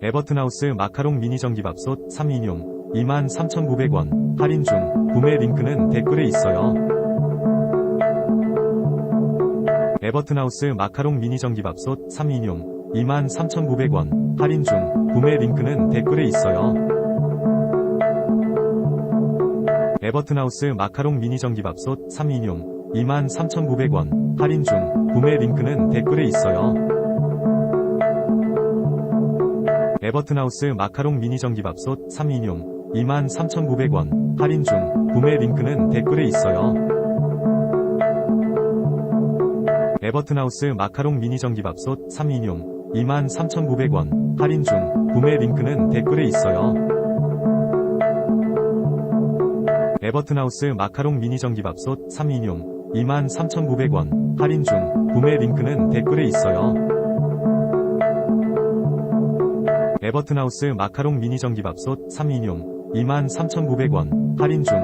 에버튼하우스 마카롱 미니 전기밥솥 3인용 23,900원 할인 중 구매 링크는 댓글에 있어요. 에버튼하우스 마카롱 미니 전기밥솥 3인용 23,900원 할인 중 구매 링크는 댓글에 있어요. 에버튼하우스 마카롱 미니 전기밥솥 3인용 23,900원 할인 중 구매 링크는 댓글에 있어요. 에버튼하우스 마카롱 미니 전기밥솥 3인용 23,900원 할인 중 구매 링크는 댓글에 있어요. 에버튼하우스 마카롱 미니 전기밥솥 3인용 23,900원 할인 중 구매 링크는 댓글에 있어요. 에버튼하우스 마카롱 미니 전기밥솥 3인용 23,900원 할인 중 구매 링크는 댓글에 있어요. 에버튼 하우스 마카롱 미니 전기밥솥 3인용 23,900원 할인 중